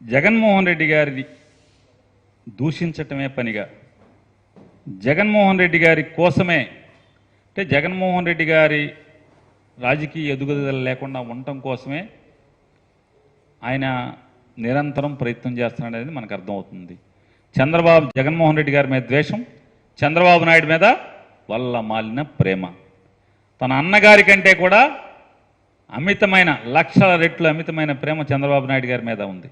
జగన్మోహన్ రెడ్డి గారిని దూషించటమే పనిగా. జగన్మోహన్ రెడ్డి గారి కోసమే అంటే జగన్మోహన్ రెడ్డి గారి రాజకీయ ఎదుగుదల లేకుండా ఉండటం కోసమే ఆయన నిరంతరం ప్రయత్నం చేస్తున్నాడనేది మనకు అర్థమవుతుంది. చంద్రబాబు జగన్మోహన్ రెడ్డి గారి మీద ద్వేషం చంద్రబాబు నాయుడు మీద వల్ల మాలిన ప్రేమ. తన అన్నగారి కంటే కూడా అమితమైన లక్షల రెట్లు అమితమైన ప్రేమ చంద్రబాబు నాయుడు గారి మీద ఉంది.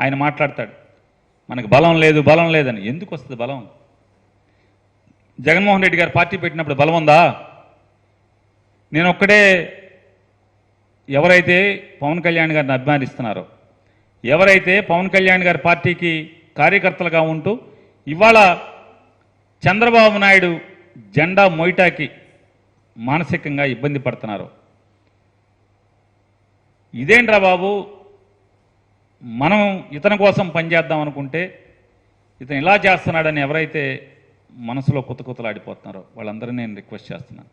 ఆయన మాట్లాడతాడు. మనకు బలం లేదు బలం లేదని. ఎందుకు వస్తుంది బలం? జగన్మోహన్ రెడ్డి గారు పార్టీ పెట్టినప్పుడు బలం ఉందా? నేను ఒక్కడే ఎవరైతే పవన్ కళ్యాణ్ గారిని అభిమానిస్తున్నారో ఎవరైతే పవన్ కళ్యాణ్ గారి పార్టీకి కార్యకర్తలుగా ఉంటూ ఇవాళ చంద్రబాబు నాయుడు జెండా మొయిటాకి మానసికంగా ఇబ్బంది పడుతున్నారు. ఇదేంట్రా బాబు? మనం ఇతని కోసం పనిచేద్దాం అనుకుంటే ఇతను ఇలా చేస్తున్నాడని ఎవరైతే మనసులో కొత్త కొత్తలాడిపోతున్నారో వాళ్ళందరినీ నేను రిక్వెస్ట్ చేస్తున్నాను.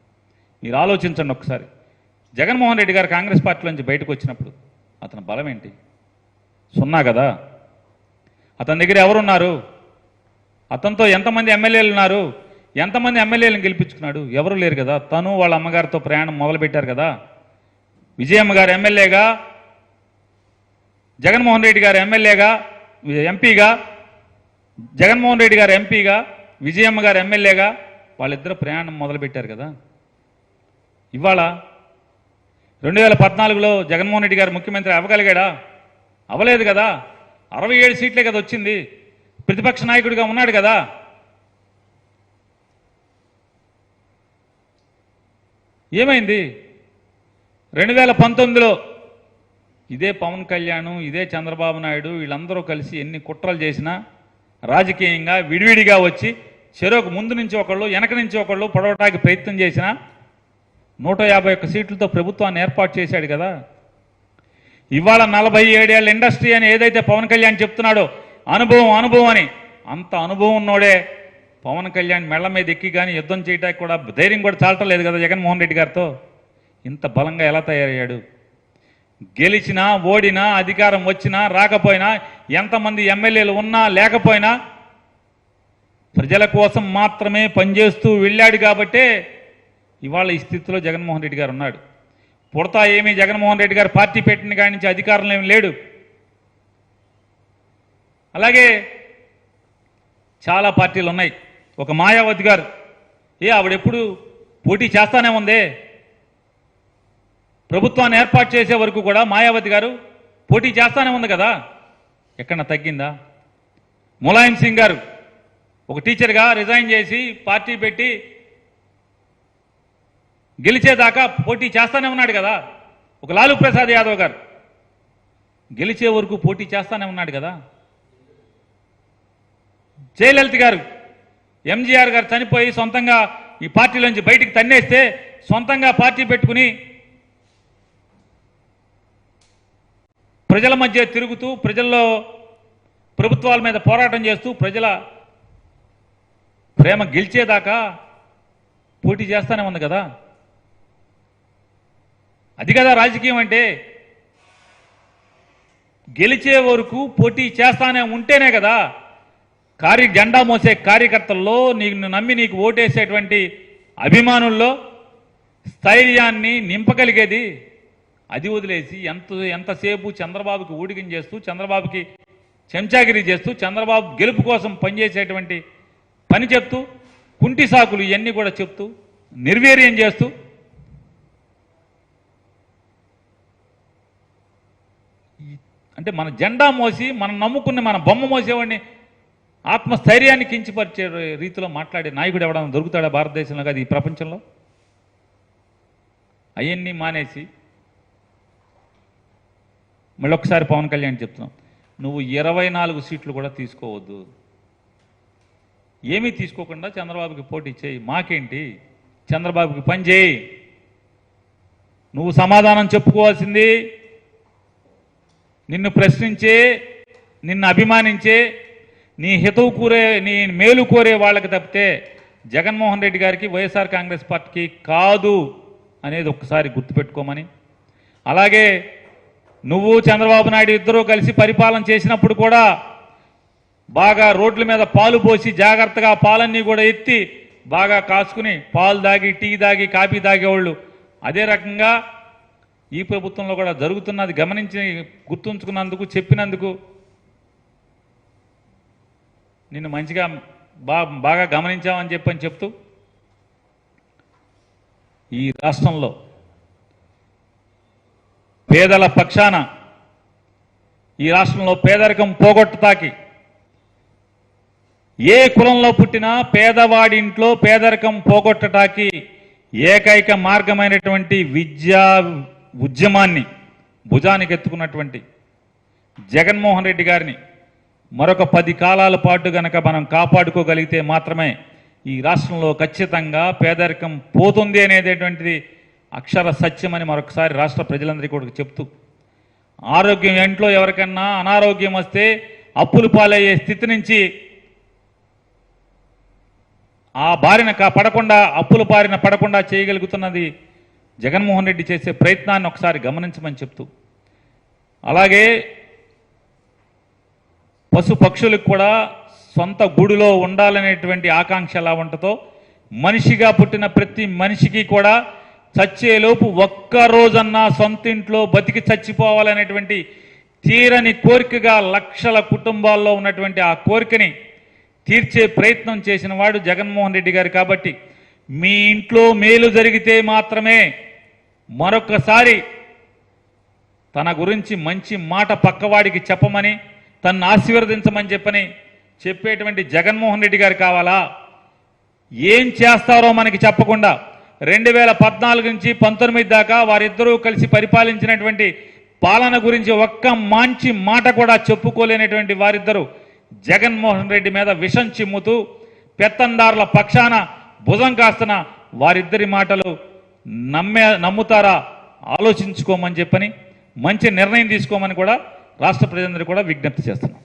మీరు ఆలోచించండి ఒకసారి. జగన్మోహన్ రెడ్డి గారు కాంగ్రెస్ పార్టీ నుంచి బయటకు వచ్చినప్పుడు అతని బలం ఏంటి? సున్నా కదా. అతని దగ్గర ఎవరున్నారు? అతనితో ఎంతమంది ఎమ్మెల్యేలు ఉన్నారు? ఎంతమంది ఎమ్మెల్యేలను గెలిపించుకున్నాడు? ఎవరు లేరు కదా. తను వాళ్ళ అమ్మగారితో ప్రయాణం మొదలుపెట్టారు కదా. విజయమ్మ గారు ఎమ్మెల్యేగా జగన్మోహన్ రెడ్డి గారు ఎమ్మెల్యేగా ఎంపీగా జగన్మోహన్ రెడ్డి గారు ఎంపీగా విజయమ్మ గారు ఎమ్మెల్యేగా వాళ్ళిద్దరు ప్రయాణం మొదలుపెట్టారు కదా. ఇవాళ రెండు వేల పద్నాలుగులో జగన్మోహన్ రెడ్డి గారు ముఖ్యమంత్రి అవ్వగలిగాడా? అవ్వలేదు కదా. అరవై ఏడు సీట్లే కదా వచ్చింది. ప్రతిపక్ష నాయకుడిగా ఉన్నాడు కదా. ఏమైంది? రెండు వేల పంతొమ్మిదిలో ఇదే పవన్ కళ్యాణ్ ఇదే చంద్రబాబు నాయుడు వీళ్ళందరూ కలిసి ఎన్ని కుట్రలు చేసినా రాజకీయంగా విడివిడిగా వచ్చి చెరోకు ముందు నుంచి ఒకళ్ళు వెనక నుంచి ఒకళ్ళు పొడవటానికి ప్రయత్నం చేసినా నూట యాభై ఒక్క సీట్లతో ప్రభుత్వాన్ని ఏర్పాటు చేశాడు కదా. ఇవాళ నలభై ఏడేళ్ళ ఇండస్ట్రీ అని ఏదైతే పవన్ కళ్యాణ్ చెప్తున్నాడో అనుభవం అనుభవం అని అంత అనుభవం ఉన్నోడే పవన్ కళ్యాణ్ మెళ్ళ మీద ఎక్కి కానీ యుద్ధం చేయడానికి కూడా ధైర్యం కూడా చాలటం లేదు కదా జగన్మోహన్ రెడ్డి గారితో. ఇంత బలంగా ఎలా తయారయ్యాడు? గెలిచినా ఓడినా అధికారం వచ్చినా రాకపోయినా ఎంతమంది ఎమ్మెల్యేలు ఉన్నా లేకపోయినా ప్రజల కోసం మాత్రమే పనిచేస్తూ వెళ్ళాడు కాబట్టే ఇవాళ ఈ స్థితిలో జగన్మోహన్ రెడ్డి గారు ఉన్నాడు. పుడతా ఏమీ జగన్మోహన్ రెడ్డి గారు పార్టీ పెట్టిన కాడి నుంచి అధికారంలో ఏమి లేడు. అలాగే చాలా పార్టీలు ఉన్నాయి. ఒక మాయావతి గారు ఏ ఆవిడెప్పుడు పోటీ చేస్తానే ఉందే? ప్రభుత్వాన్ని ఏర్పాటు చేసే వరకు కూడా మాయావతి గారు పోటీ చేస్తానే ఉంది కదా? ఎక్కడ తగ్గిందా? ములాయం సింగ్ గారు ఒక టీచర్గా రిజైన్ చేసి పార్టీ పెట్టి గెలిచేదాకా పోటీ చేస్తానే ఉన్నాడు కదా? ఒక లాలూ ప్రసాద్ యాదవ్ గారు గెలిచే వరకు పోటీ చేస్తానే ఉన్నాడు కదా? జయలలిత గారు ఎంజీఆర్ గారు చనిపోయి సొంతంగా ఈ పార్టీలోంచి బయటికి తన్నేస్తే సొంతంగా పార్టీ పెట్టుకుని ప్రజల మధ్య తిరుగుతూ ప్రజల్లో ప్రభుత్వాల మీద పోరాటం చేస్తూ ప్రజల ప్రేమ గెలిచేదాకా పోటీ చేస్తానే ఉంది కదా? అది కదా రాజకీయం అంటే. గెలిచే వరకు పోటీ చేస్తానే ఉంటేనే కదా కార్య జెండా మోసే కార్యకర్తల్లో నీకు నమ్మి నీకు ఓటేసేటువంటి అభిమానుల్లో స్థైర్యాన్ని నింపగలిగేది అది వదిలేసి ఎంత ఎంతసేపు చంద్రబాబుకి ఊడికం చేస్తూ చంద్రబాబుకి చెంచాగిరి చేస్తూ చంద్రబాబు గెలుపు కోసం పనిచేసేటువంటి పని చెప్తూ కుంటి సాకులు ఇవన్నీ కూడా చెప్తూ నిర్వీర్యం చేస్తూ అంటే మన జెండా మోసి మనం నమ్ముకున్న మన బొమ్మ మోసేవాడిని ఆత్మస్థైర్యాన్ని కించిపరిచే రీతిలో మాట్లాడే నాయకుడు ఎవడన్నా దొరుకుతాడా భారతదేశంలో కాదు ఈ ప్రపంచంలో? అవన్నీ మానేసి మళ్ళీ ఒకసారి పవన్ కళ్యాణ్ చెప్తున్నాం. నువ్వు ఇరవై నాలుగు సీట్లు కూడా తీసుకోవద్దు. ఏమీ తీసుకోకుండా చంద్రబాబుకి పోటీ చేయి. మాకేంటి? చంద్రబాబుకి పని చేయి. నువ్వు సమాధానం చెప్పుకోవాల్సింది నిన్ను ప్రశ్నించే నిన్ను అభిమానించే నీ హితవు కోరే నీ మేలు కోరే వాళ్ళకి తప్పితే జగన్మోహన్ రెడ్డి గారికి వైఎస్ఆర్ కాంగ్రెస్ పార్టీకి కాదు అనేది ఒక్కసారి గుర్తుపెట్టుకోమని. అలాగే నువ్వు చంద్రబాబు నాయుడు ఇద్దరూ కలిసి పరిపాలన చేసినప్పుడు కూడా బాగా రోడ్ల మీద పాలు పోసి జాగ్రత్తగా పాలన్నీ కూడా ఎత్తి బాగా కాచుకుని పాలు దాగి టీ దాగి కాఫీ తాగేవాళ్ళు. అదే రకంగా ఈ ప్రభుత్వంలో కూడా జరుగుతున్నది గమనించి గుర్తుంచుకున్నందుకు చెప్పినందుకు నిన్ను మంచిగా బా బాగా గమనించామని చెప్పని చెప్తూ ఈ రాష్ట్రంలో పేదల పక్షాన ఈ రాష్ట్రంలో పేదరికం పోగొట్టటాకి ఏ కులంలో పుట్టినా పేదవాడి ఇంట్లో పేదరికం పోగొట్టటాకి ఏకైక మార్గమైనటువంటి విద్యా ఉద్యమాన్ని భుజానికి ఎత్తుకున్నటువంటి జగన్మోహన్ రెడ్డి గారిని మరొక పది కాలాల పాటు గనక మనం కాపాడుకోగలిగితే మాత్రమే ఈ రాష్ట్రంలో ఖచ్చితంగా పేదరికం పోతుంది అనేటటువంటిది అక్షర సత్యమని మరొకసారి రాష్ట్ర ప్రజలందరికీ కూడా చెప్తూ ఆరోగ్యం ఇంట్లో ఎవరికన్నా అనారోగ్యం వస్తే అప్పులు పాలయ్యే స్థితి నుంచి ఆ బారిన పడకుండా అప్పుల బారిన పడకుండా చేయగలుగుతున్నది జగన్మోహన్ రెడ్డి చేసే ప్రయత్నాన్ని ఒకసారి గమనించమని చెప్తూ అలాగే పశు పక్షులకు కూడా సొంత గుడిలో ఉండాలనేటువంటి ఆకాంక్ష ఎలా ఉంటుందో మనిషిగా పుట్టిన ప్రతి మనిషికి కూడా చచ్చేలోపు ఒక్క రోజన్నా సొంత ఇంట్లో బతికి చచ్చిపోవాలనేటువంటి తీరని కోరికగా లక్షల కుటుంబాల్లో ఉన్నటువంటి ఆ కోరికని తీర్చే ప్రయత్నం చేసిన వాడు జగన్మోహన్ రెడ్డి గారు కాబట్టి మీ ఇంట్లో మేలు జరిగితే మాత్రమే మరొకసారి తన గురించి మంచి మాట పక్కవాడికి చెప్పమని తన్ను ఆశీర్వదించమని చెప్పని చెప్పేటువంటి జగన్మోహన్ రెడ్డి గారు కావాలా? ఏం చేస్తారో మనకి చెప్పకుండా రెండు వేల పద్నాలుగు నుంచి పంతొమ్మిది దాకా వారిద్దరూ కలిసి పరిపాలించినటువంటి పాలన గురించి ఒక్క మంచి మాట కూడా చెప్పుకోలేనటువంటి వారిద్దరూ జగన్మోహన్ రెడ్డి మీద విషం చిమ్ముతూ పెత్తందారుల పక్షాన భుజం కాస్తున్న వారిద్దరి మాటలు నమ్మే నమ్ముతారా ఆలోచించుకోమని చెప్పని మంచి నిర్ణయం తీసుకోమని కూడా రాష్ట్ర ప్రజలందరూ కూడా విజ్ఞప్తి చేస్తున్నాం.